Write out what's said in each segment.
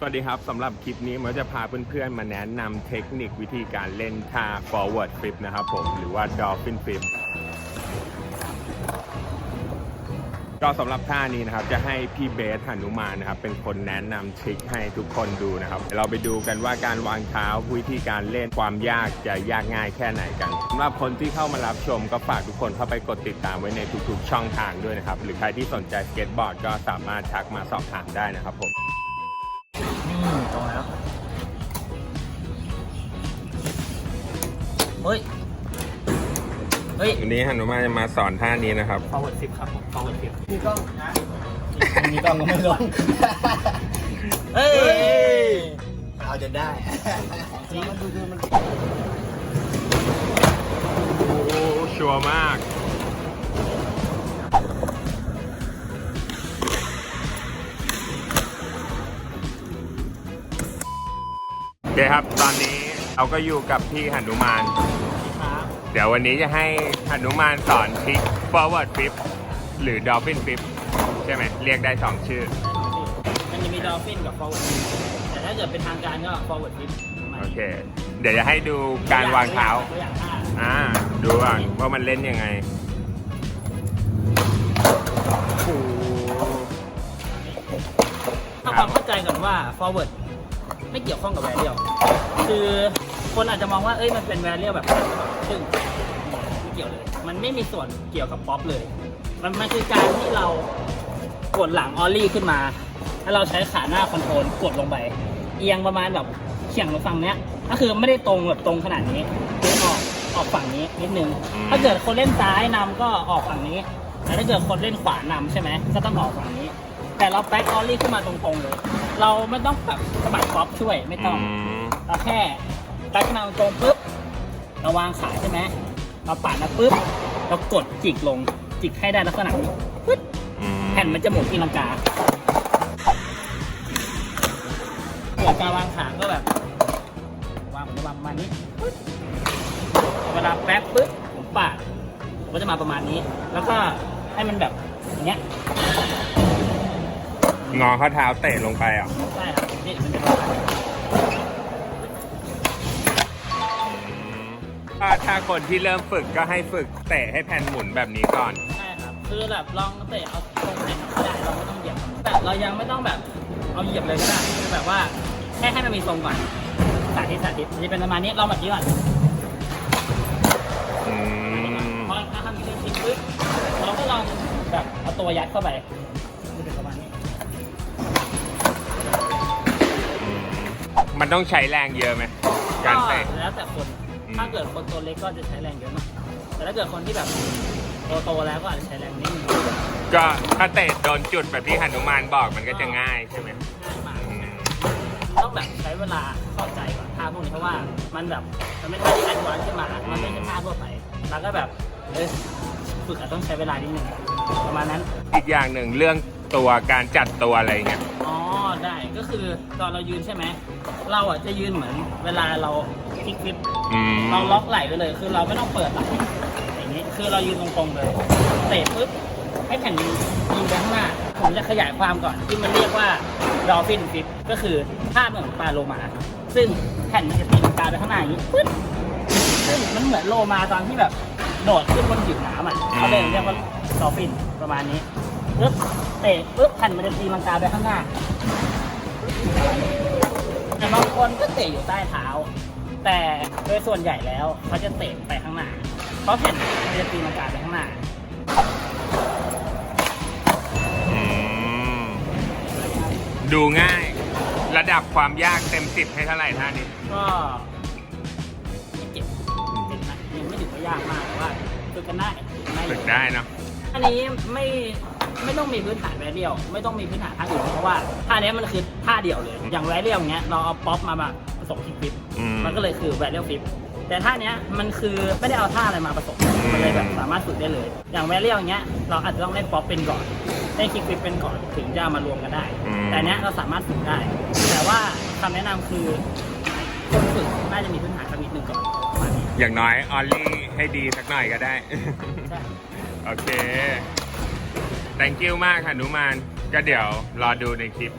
สวัสดีครับสำหรับคลิปนี้ผมจะพาเพื่อนๆ มาแนะนำเทคนิควิธีการเล่นท่า forward flip นะครับผม หรือว่า dolphin flip ก็สำหรับท่านี้นะครับ จะให้พี่เบสหนุมานนะครับ เป็นคนแนะนำทริคให้ทุกคนดูนะครับ เราไปดูกันว่าการวางเท้าวิธีการเล่นความยากจะยากง่ายแค่ไหนกันสำหรับคนที่เข้ามารับชมก็ฝากทุกคนเข้าไปกดติดตามไว้ในทุกๆ ช่องทางด้วยนะครับ หรือใครที่สนใจสเก็ตบอร์ดก็สามารถทักมาสอบถามได้นะครับผม เฮ้ย เฮ้ยวันนี้หนุมานจะมาสอนท่านี้นะครับ forward flip ครับผม forward flip มีกล้องมีกล้องก็ไม่ลงเฮ้ย เอาจนได้จริงมันดูดูมันโอ้ชัวร์มากโอเคครับ ตอนนี้ เราก็อยู่กับพี่หนุมานครับเดี๋ยววันนี้จะให้หนุมานสอนทริค forward flip หรือ dolphin flip ใช่ไหมเรียกได้สองชื่อ มันจะมี dolphin กับ forward flip แต่ถ้าเกิดเป็นทางการก็ forward flip โอเค เดี๋ยวจะให้ดูการวางเท้า ตัวอย่างท่าอ่า ดูก่อนว่ามันเล่นยังไงโอ้โห ทำความเข้าใจก่อนว่า forward ไม่เกี่ยวข้องกับ varial คือคนอาจจะมองว่าเอ้ยมันเป็น varial แบบซึ่งไม่เกี่ยวเลย มันไม่มีส่วนเกี่ยวกับป๊อปเลย มันมันคือการที่เรากดหลังออลลี่ขึ้นมา แล้วเราใช้ขาหน้าคอนโทรลกดลงไป เอียงประมาณแบบเฉียงลงฝั่งเนี้ย ก็คือไม่ได้ตรงแบบตรงขนาดนี้คือออกออกฝั่งนี้นิดนึง ถ้าเกิดคนเล่นซ้ายนำก็ออกฝั่งนี้แต่ถ้าเกิดคนเล่นขวานำใช่ไหมก็ต้องออกฝั่งนี้ แต่เราแบ็กออลลี่ขึ้นมาตรงๆเลย เราไม่ต้องแบบสะบัดป๊อปช่วยไม่ต้องอืมเราแค่ตักนำตรงปุ๊บเราวางขาใช่ไหมเราปัดนะปุ๊บเรากดจิกลงจิกให้ได้ลักษณะนี้ปึ๊บอืมแผ่นมันจะหมุนตีลังกาหัวการวางขาก็แบบวางผมจะวางประมาณนี้ปึ๊บเวลาแป๊บปุ๊บผมปาดผมก็จะมาประมาณนี้ แล้วก็ให้มันแบบอย่างเงี้ย งอข้อเท้าเตะลงไปอะใช่ครับนี่มันจะประมาณนี้ถ้าถ้าคนที่เริ่มฝึกก็ให้ฝึกเตะให้แผ่นหมุนแบบนี้ก่อน ใช่ครับ คือแบบลองเตะเอาตรงไหนก็ได้เราไม่ต้องเหยียบแต่เรายังไม่ต้องแบบเอาเหยียบเลยก็ได้คือแบบว่าแค่ให้มันมีทรงก่อนสาธิตสาธิตมันจะเป็นประมาณนี้ลองแบบนี้ก่อนอืมพอถ้าทำอย่างนี้ทิ้งปึ๊บเราก็ลองแบบเอาตัวยัดเข้าไป มันต้องใช้แรงเยอะไหมการเตะ แล้วแต่คน อืม ถ้าเกิดคนตัวเล็กก็จะใช้แรงเยอะหน่อยแต่ถ้าเกิดคนที่แบบโตๆแล้วก็อาจจะใช้แรงนิดนึงก็ถ้าเตะโดนจุดแบบที่หนุมานบอกมันก็จะง่ายใช่ไหมง่ายมาก อืมต้องแบบใช้เวลาเข้าใจก่อนท่าพวกนี้เพราะว่ามันแบบมันไม่ใช่ที่แอดวานซ์ขึ้นมา มันไม่ใช่ท่าทั่วไปแล้วก็แบบเออฝึกอาจต้องใช้เวลานิดนึงประมาณนั้น อีกอย่างหนึ่งเรื่องตัวการจัดตัวอะไรเงี้ย อ๋อ ได้ก็คือตอนเรายืนใช่ไหมเราอะจะยืนเหมือน เวลาเราคลิกฟิปอืมเราล็อกไหล่ไปเลย คือเราไม่ต้องเปิดไหล่อย่างนี้คือเรายืนตรงๆเลยเตะปุ๊บให้แผ่นดินยิงไปข้างหน้า ผมจะขยายความก่อนที่มันเรียกว่า dolphin flip ก็คือท่าเหมือนปลาโลมา ซึ่งแผ่นมันจะตีลังกาไปข้างหน้าอย่างนี้ปึ๊บซึ่งมันเหมือนโลมาตอนที่แบบโดดขึ้นบนผิวน้ำอะเขาเลยเรียกว่า dolphin ประมาณนี้ ปึ๊บเตะปึ๊บแผ่นมันจะตีลังกาไปข้างหน้าแต่บางคนก็เตะอยู่ใต้เท้า แต่โดยส่วนใหญ่แล้วเขาจะเตะไปข้างหน้า เพราะแผ่นมันจะตีลังกาไปข้างหน้าอืมดูง่าย ระดับความยากเต็มสิบให้เท่าไหร่ท่านี้ ก็ไม่เจ็บเจ็บนะยังไม่ถึงว่ายากมากแต่ว่าฝึกกันได้ไม่ฝึกได้เนาะอันนี้ไม่ ไม่ต้องมีพื้นฐานแวรเดียวไม่ต้องมีพื้นฐานท่าอื่นเพราะว่าท่านี้มันคือท่าเดียวเลย อย่างแวรเดียวอย่างเงี้ยเราเอาป๊อปมาแบบผสมคิกฟิปอืม มันก็เลยคือแวรเดียวฟิปแต่ท่าเนี้ยมันคือไม่ได้เอาท่าอะไรมาผสมมันเลยแบบสามารถฝึกได้เลย อย่างแวรเดียวอย่างเงี้ยเราอาจจะต้องเล่นป๊อปเป็นก่อนเล่นคิกฟิปเป็นก่อนถึงจะเอามารวมกันได้ อืม แต่เนี้ยเราสามารถฝึกได้ แต่ว่าคำแนะนำคือคนฝึกน่าจะมีพื้นฐานสักนิดหนึ่งก่อนประมาณนี้อย่างน้อยออลลี่ให้ดีสักหน่อยก็ได้ ใช่ โอเค thank you มากค่ะหนุมาน ก็เดี๋ยวรอดูในคลิป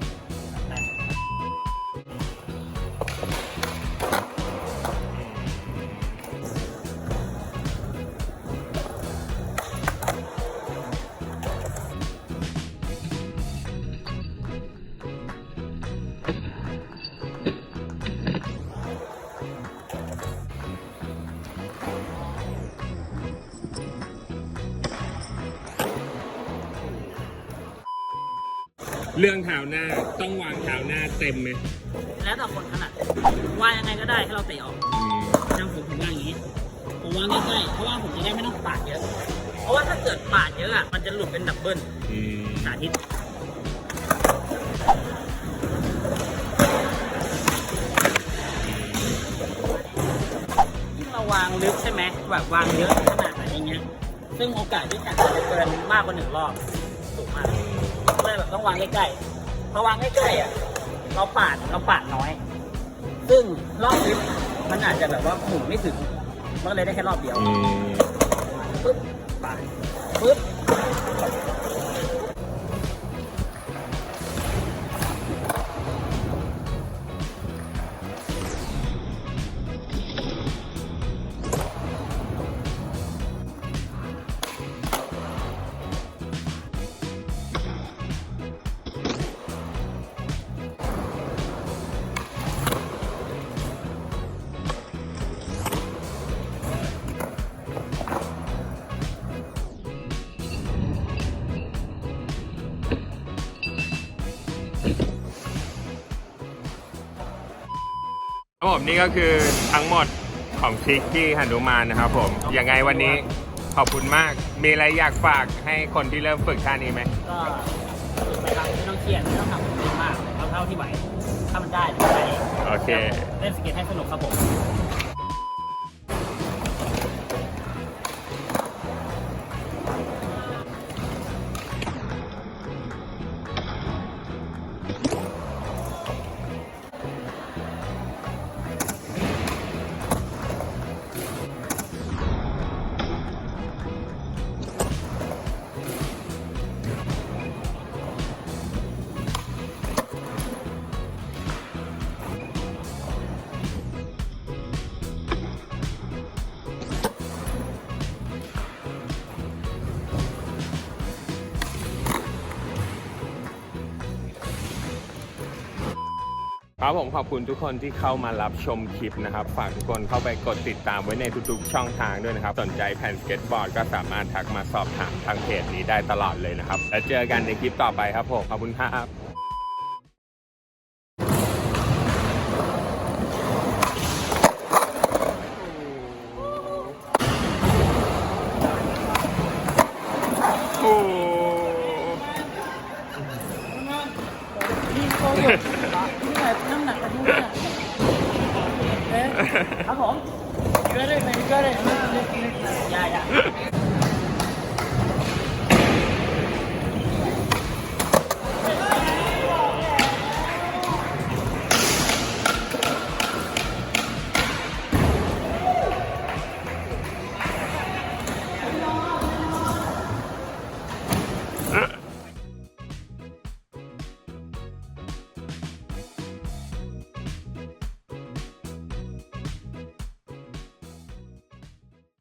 เรื่องเท้าหน้าต้องวางเท้าหน้าเต็มไหมแล้วแต่คนถนัดวางยังไงก็ได้ให้เราเตะออกอืมอย่างผมผมวางอย่างนี้ ผมวางใกล้ๆเพราะว่าผมจะได้ไม่ต้องปาดเยอะ เพราะว่าถ้าเกิดปาดเยอะอะมันจะหลุดเป็นดับเบิลอืมสาธิตยิ่งเราวางลึกใช่ไหมแบบวางเยอะขนาดไหนอย่างเงี้ย ซึ่งโอกาสที่จะจะเกินมากกว่าหนึ่งรอบสูงมาก ก็เลยแบบต้องวางใกล้ๆพอวางใกล้ๆอะเราปาดเราปาดน้อย ซึ่งรอบลึกมันอาจจะแบบว่าหมุนไม่ถึงมันก็เลยได้แค่รอบเดียวอืม ปึ๊บปาดปึ๊บ ผมนี่ก็คือทั้งหมดของทริกที่หนุมานนะครับผมยังไงวันนี้ขอบคุณมาก มีอะไรอยากฝากให้คนที่เริ่มฝึกท่านี้ไหมก็ฝึกไปครับไม่ต้องเครียดไม่ต้องทำอะไรมากเอาเท่าที่ไหวถ้ามันได้เดี๋ยวมันได้เองโอเค เล่นสเก็ตให้สนุกครับผม ครับผมขอบคุณทุกคนที่เข้ามารับชมคลิปนะครับ ฝากทุกคนเข้าไปกดติดตามไว้ในทุกๆ ช่องทางด้วยนะครับ สนใจแผ่นสเก็ตบอร์ดก็สามารถทักมาสอบถามทางเพจนี้ได้ตลอดเลยนะครับ แล้วเจอกันในคลิปต่อไปครับผมขอบคุณครับ ผมก็ได้ไหมก็ได้อย่าอย่า